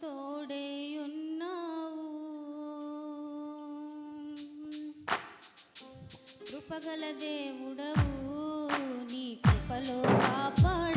తోడేయున్నావు. కృపగల దేవుడవు నీ కృపలో కాపాడు.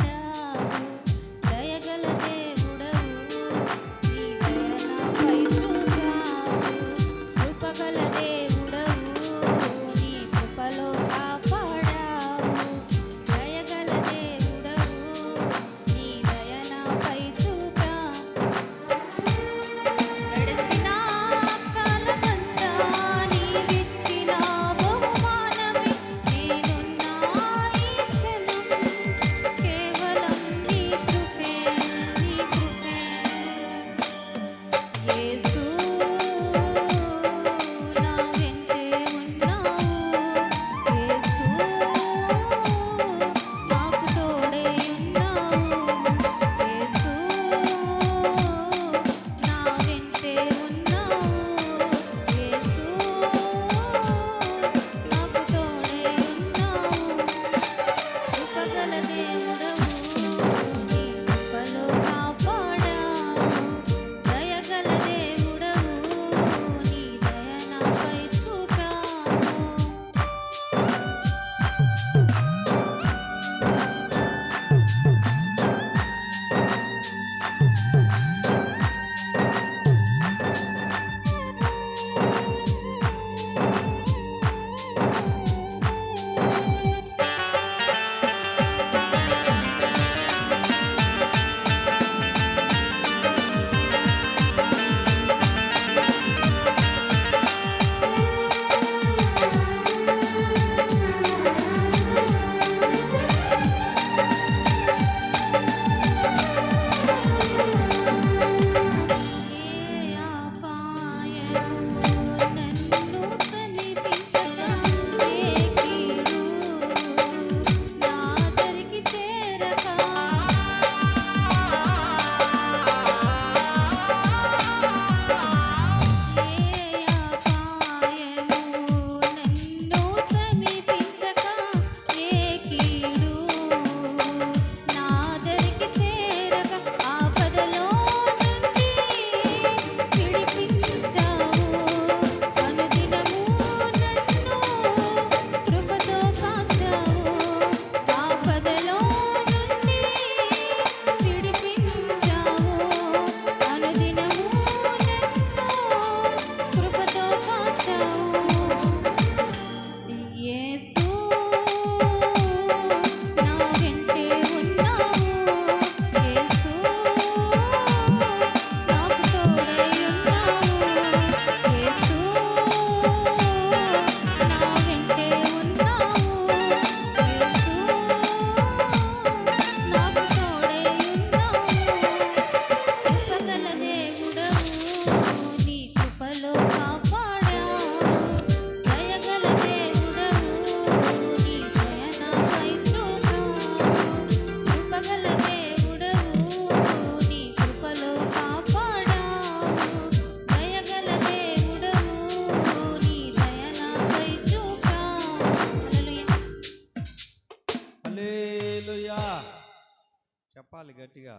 చెప్పాలి గట్టిగా.